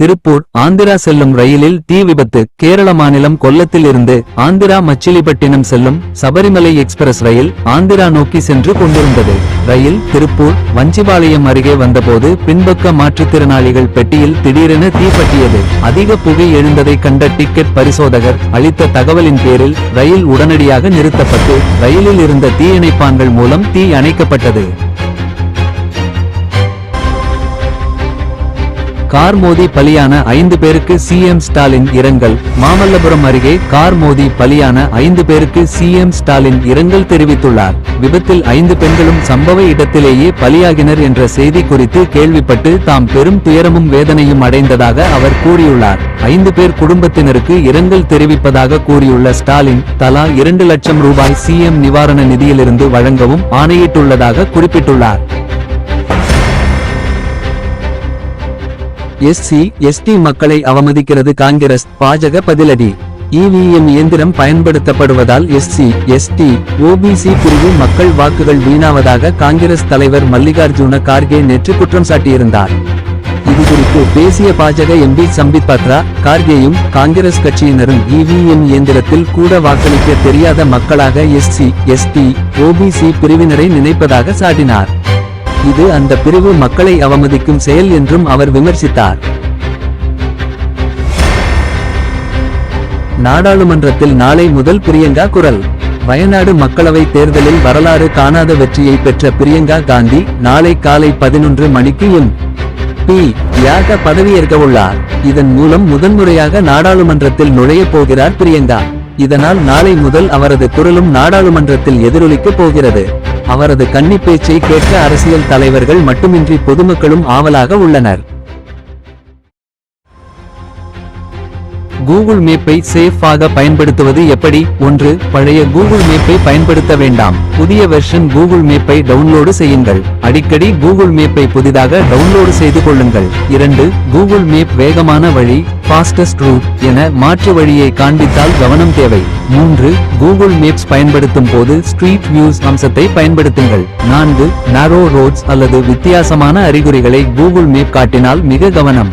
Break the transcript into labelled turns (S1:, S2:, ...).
S1: திருப்பூர் ஆந்திரா செல்லும் ரயிலில் தீ விபத்து கேரள மாநிலம் கொல்லத்தில் இருந்து ஆந்திரா மச்சிலிப்பட்டினம் செல்லும் சபரிமலை எக்ஸ்பிரஸ் ரயில் ஆந்திரா நோக்கி சென்று கொண்டிருந்தது ரயில் திருப்பூர் வஞ்சிபாளையம் அருகே வந்தபோது பின்பக்க மாற்றுத்திறனாளிகள் பெட்டியில் திடீரென தீப்பட்டியது அதிக புகை எழுந்ததை கண்ட டிக்கெட் பரிசோதகர் அளித்த தகவலின் பேரில் ரயில் உடனடியாக நிறுத்தப்பட்டு ரயிலில் இருந்த தீயணைப்பான்கள் மூலம் தீ அணைக்கப்பட்டது
S2: கார் மோதி பலியான ஐந்து பேருக்கு சிஎம் ஸ்டாலின் இரங்கல் மாமல்லபுரம் அருகே கார் மோதி பலியான ஐந்து பேருக்கு சிஎம் ஸ்டாலின் இரங்கல் தெரிவித்துள்ளார் விபத்தில் ஐந்து பெண்களும் சம்பவ இடத்திலேயே பலியாகினர் என்ற செய்தி குறித்து கேள்விப்பட்டு தாம் பெரும் துயரமும் வேதனையும் அடைந்ததாக அவர் கூறியுள்ளார் ஐந்து பேர் குடும்பத்தினருக்கு இரங்கல் தெரிவிப்பதாக கூறியுள்ள ஸ்டாலின் தலா இரண்டு லட்சம் ரூபாய் சிஎம் நிவாரண நிதியிலிருந்து வழங்கவும் ஆணையிட்டுள்ளதாக குறிப்பிட்டுள்ளார்
S3: எஸ்சி எஸ்டி மக்களை அவமதிக்கிறது காங்கிரஸ் பாஜக பதிலடி இவிஎம் இயந்திரம் பயன்படுத்தப்படுவதால் எஸ்சி எஸ்டி ஓபிசி பிரிவு மக்கள் வாக்குகள் வீணாவதாக காங்கிரஸ் தலைவர் மல்லிகார்ஜுன கார்கே நேற்று குற்றம் சாட்டியிருந்தார் இதுகுறித்து பேசிய பாஜக எம்பி சம்பித் பத்ரா கார்கேயும் காங்கிரஸ் கட்சியினரும் இவிஎம் இயந்திரத்தில் கூட வாக்களிக்க தெரியாத மக்களாக எஸ்சி எஸ்டி ஓபிசி பிரிவினரை நினைப்பதாக சாட்டினார் இது அந்த பிரிவு மக்களை அவமதிக்கும் செயல் என்றும் அவர் விமர்சித்தார்
S4: நாடாளுமன்றத்தில் நாளை முதல் பிரியங்கா குரல் வயநாடு மக்களவை தேர்தலில் வரலாறு காணாத வெற்றியை பெற்ற பிரியங்கா காந்தி நாளை காலை பதினொன்று மணிக்கு எம் பி யாக பதவியேற்க உள்ளார் இதன் மூலம் முதன்முறையாக நாடாளுமன்றத்தில் நுழைய போகிறார் பிரியங்கா இதனால் நாளை முதல் அவரது குரலும் நாடாளுமன்றத்தில் எதிரொலிக்கப் போகிறது அவரது கன்னி பேச்சை கேட்க அரசியல் தலைவர்கள் மட்டுமின்றி பொதுமக்களும் ஆவலாக உள்ளனர்
S5: கூகுள் மேப்பை சேஃபாக பயன்படுத்துவது எப்படி ஒன்று பழைய கூகுள் மேப்பை பயன்படுத்த வேண்டாம் புதிய வெர்ஷன் கூகுள் மேப்பை டவுன்லோடு செய்யுங்கள் அடிக்கடி கூகுள் மேப்பை புதிதாக டவுன்லோடு செய்து கொள்ளுங்கள் இரண்டு கூகுள் மேப் வேகமான வழி ஃபாஸ்டஸ்ட் ரூட் என மாற்று வழியை காண்பித்தால் கவனம் தேவை மூன்று கூகுள் மேப்ஸ் பயன்படுத்தும் போது ஸ்ட்ரீட் வியூஸ் அம்சத்தை பயன்படுத்துங்கள் நான்கு நாரோ ரோட்ஸ் அல்லது வித்தியாசமான அறிகுறிகளை கூகுள் மேப் காட்டினால் மிக கவனம்